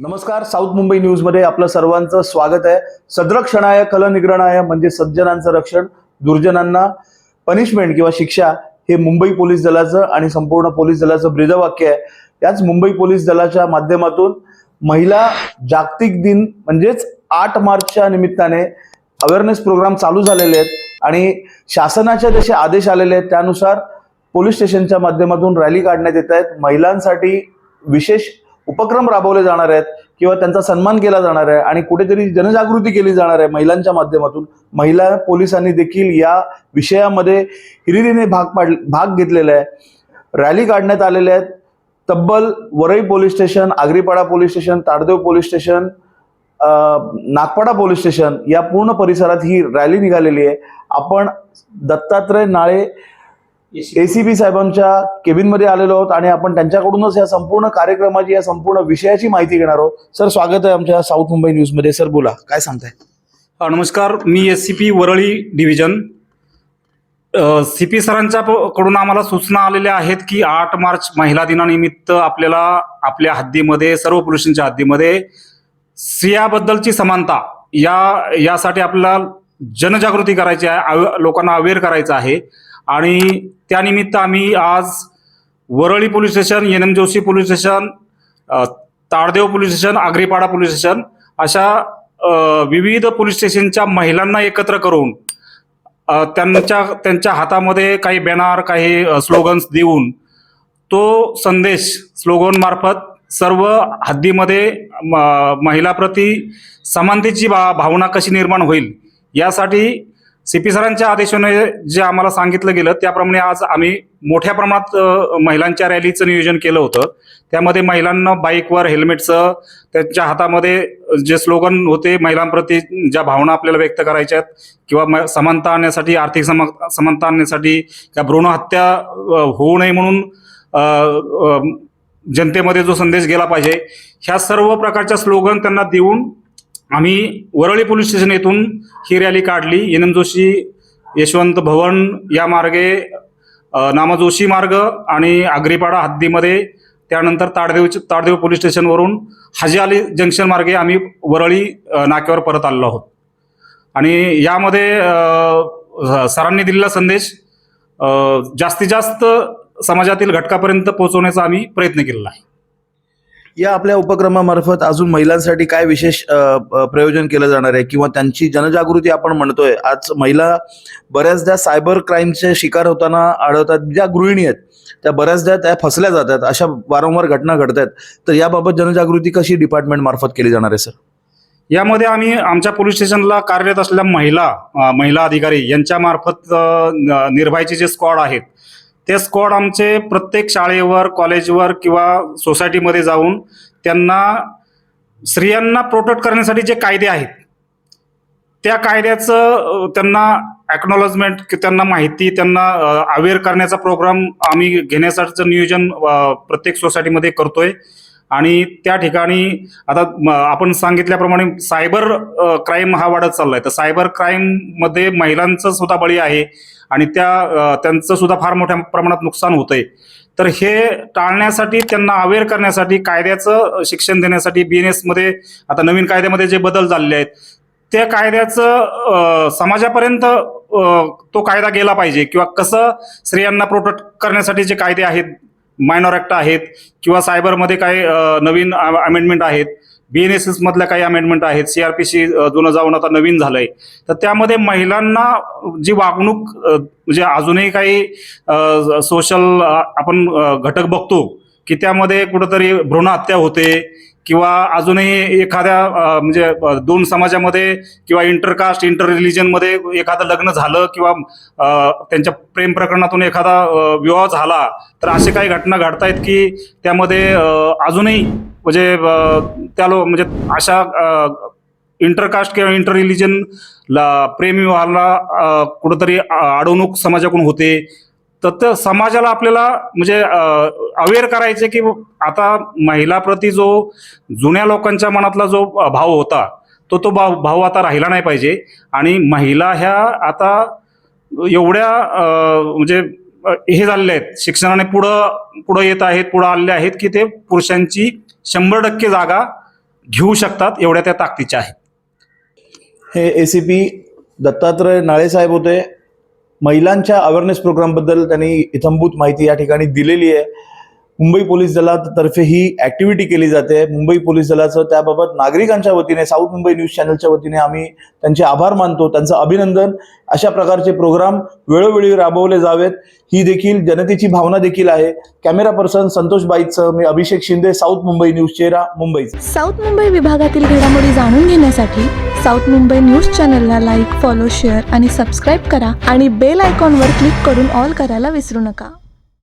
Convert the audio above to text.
नमस्कार साऊथ मुंबई न्यूजमध्ये आपलं सर्वांचं स्वागत आहे. सदरक्षणाय कलनिग्रणाय म्हणजे सज्जनांचं रक्षण दुर्जनांना पनिशमेंट किंवा शिक्षा हे मुंबई पोलीस दलाचं आणि संपूर्ण पोलीस दलाचं ब्रीदवाक्य आहे. याच मुंबई पोलीस दलाच्या माध्यमातून महिला जागतिक दिन म्हणजेच आठ मार्चच्या निमित्ताने अवेअरनेस प्रोग्राम चालू झालेले आहेत आणि शासनाचे जसे आदेश आलेले आहेत त्यानुसार पोलीस स्टेशनच्या माध्यमातून रॅली काढण्यात येत आहेत. महिलांसाठी विशेष उपक्रम राबवले जाणार आहेत किंवा त्यांचा सन्मान केला जाणार आहे आणि कुठेतरी जनजागृती केली जाणार आहे महिलांच्या माध्यमातून महिला पोलिसांनी देखील या विषयामध्ये हिरिरीने भाग पाड भाग घेतलेला आहे. रॅली काढण्यात आलेल्या आहेत. तब्बल Varai police station Agripada police station ताडदेव police station Nagpada police station या पूर्ण परिसरात ही रॅली निघालेली आहे. आपण दत्तात्रय नाळे एसीपी साहेबांच्या केबिनमध्ये आलेलो आहोत आणि आपण त्यांच्याकडूनच या संपूर्ण कार्यक्रमाची या संपूर्ण विषयाची माहिती घेणार आहोत. सर स्वागत आहे आमच्या साऊथ मुंबई न्यूजमध्ये सर बोला काय सांगताय? नमस्कार. मी S C P Worli division C P सरांच्या कडून आम्हाला सूचना आलेल्या आहेत की आठ मार्च महिला दिनानिमित्त आपल्याला आपल्या हद्दीमध्ये सर्व पुरुषांच्या हद्दीमध्ये स्त्रियाबद्दलची समानता या यासाठी आपल्याला जनजागृती करायची आहे लोकांना अवेअर करायचं आहे. आणि त्यानिमित्त आम्ही आज Worli police station N M Joshi police station ताडदेव police station Agripada police station अशा विविध पोलीस स्टेशनच्या महिलांना एकत्र करून त्यांच्या त्यांच्या हातामध्ये काही बॅनर काही स्लोगन्स देऊन तो संदेश स्लोगन मार्फत सर्व हद्दीमध्ये म- महिलाप्रती समानतेची भा भावना कशी निर्माण होईल यासाठी सी पी सरांच्या आदेशाने जे आम्हाला सांगितलं गेलं त्याप्रमाणे आज आम्ही मोठ्या प्रमाणात महिलांच्या रॅलीचं नियोजन केलं होतं. त्यामध्ये महिलांना बाईकवर हेल्मेटचं त्यांच्या हातामध्ये जे स्लोगन होते महिलांप्रती ज्या भावना आपल्याला व्यक्त करायच्या आहेत किंवा म- समानता आणण्यासाठी आर्थिक सम समानता आणण्यासाठी किंवा भ्रूण हत्या होऊ नये म्हणून जनतेमध्ये जो संदेश गेला पाहिजे ह्या सर्व प्रकारच्या स्लोगन त्यांना देऊन आम्ही वरळी पोलीस स्टेशन येथून ही रॅली काढली. एन एम जोशी यशवंत भवन या मार्गे नामा जोशी मार्ग आणि आग्रीपाडा हद्दीमध्ये त्यानंतर ताडदेव ताडदेव पोलीस स्टेशनवरून हाजी अली जंक्शन मार्गे आम्ही वरळी नाक्यावर परत आलेलो आहोत. आणि यामध्ये सरांनी दिलेला संदेश जास्तीत जास्त समाजातील घटकापर्यंत पोहोचवण्याचा आम्ही प्रयत्न केलेला आहे. या आपल्या उपक्रमामार्फत अजून महिलांसाठी काय विशेष प्रयोजन केलं जाणार आहे? किंवा त्यांची जनजागृती आपण म्हणतोय आज महिला बऱ्याचदा सायबर क्राईमचे शिकार होताना आढळतात ज्या गृहिणी आहेत त्या बऱ्याचदा त्या फसल्या जातात अशा वारंवार घटना घडत आहेत तर याबाबत जनजागृती कशी डिपार्टमेंट मार्फत केली जाणार आहे सर? यामध्ये आम्ही आमच्या पोलीस स्टेशनला कार्यरत असलेल्या महिला महिला अधिकारी यांच्यामार्फत निर्भयचे जे स्क्वॉड आहेत ते स्क्वॉड आमचे प्रत्येक शाळेवर कॉलेजवर किंवा सोसायटीमध्ये जाऊन त्यांना स्त्रियांना प्रोटेक्ट करण्यासाठी जे कायदे आहेत त्या कायद्याचं त्यांना ॲक्नॉलॉजमेंट त्यांना माहिती त्यांना अवेअर करण्याचा प्रोग्राम आम्ही घेण्यासाठीचं नियोजन प्रत्येक सोसायटीमध्ये करतोय. आणि त्या ठिकाणी आता आपण सांगितल्याप्रमाणे सायबर क्राईम हा वाढत चाललाय. तर सायबर क्राईममध्ये महिलांचं सुद्धा बळी आहे आणि त्या त्यांचं सुद्धा फार मोठ्या प्रमाणात नुकसान होतंय. तर हे टाळण्यासाठी त्यांना अवेअर करण्यासाठी कायद्याचं शिक्षण देण्यासाठी बी एन एसमध्ये आता नवीन कायद्यामध्ये जे बदल झालेले आहेत त्या कायद्याचं समाजापर्यंत तो कायदा गेला पाहिजे किंवा कसं स्त्रियांना प्रोटेक्ट करण्यासाठी जे कायदे आहेत मायनॉर ॲक्ट आहेत किंवा सायबरमध्ये काही नवीन अमेंडमेंट आहेत. बी एन एस एस मधल्या काही अमेंडमेंट आहेत. सी आर पी सी जुनं जाऊन आता नवीन झालंय. तर त्यामध्ये महिलांना जी वागणूक म्हणजे अजूनही काही सोशल आपण घटक बघतो की त्यामध्ये कुठंतरी भ्रूण हत्या होते किंवा अजूनही एखाद्या म्हणजे दोन समाजामध्ये किंवा इंटरकास्ट इंटर रिलिजनमध्ये एखादं लग्न झालं किंवा त्यांच्या प्रेम प्रकरणातून एखादा विवाह झाला तर असे काही घटना घडतायत की त्यामध्ये अजूनही म्हणजे त्या लो म्हणजे अशा इंटरकास्ट किंवा इंटर रिलिजन प्रेमविवाहाला विवाहाला कुठंतरी अडवणूक समाजाकडून होते तर त्या समाजाला आपल्याला म्हणजे अवेअर करायचे की आता महिलाप्रती जो जुन्या लोकांच्या मनातला जो भाव होता तो तो भाव भाव आता राहिला नाही पाहिजे. आणि महिला ह्या आता एवढ्या म्हणजे हे झालेले आहेत. शिक्षणाने पुढं पुढं येत आहेत पुढं आलेले आहेत की ते पुरुषांची शंभर टक्के जागा घेऊ शकतात एवढ्या त्या ताकदीच्या आहेत. हे A C P Dattatray Nale साहेब होते. महिलांच्या अवेअरनेस प्रोग्रामबद्दल त्यांनी इथंभूत माहिती या ठिकाणी दिलेली आहे. मुंबई पोलीस दलातर्फे ही ऍक्टिव्हिटी केली जाते. मुंबई पोलीस दलाचं त्याबाबत नागरिकांच्या वतीने साऊथ मुंबई न्यूज चॅनलच्या वतीने आम्ही त्यांचे आभार मानतो त्यांचं अभिनंदन. अशा प्रकारचे प्रोग्राम वेळोवेळी राबवले जावेत. ही देखील जनतेची भावना देखील आहे. कॅमेरा पर्सन संतोष बाईचं मी अभिषेक शिंदे साऊथ मुंबई न्यूज चेहरा मुंबई साऊथ मुंबई विभागातील घडामोडी जाणून घेण्यासाठी साऊथ मुंबई न्यूज चॅनलला लाईक फॉलो शेअर आणि सबस्क्राईब करा आणि बेल आयकॉनवर क्लिक करून ऑल करायला विसरू नका.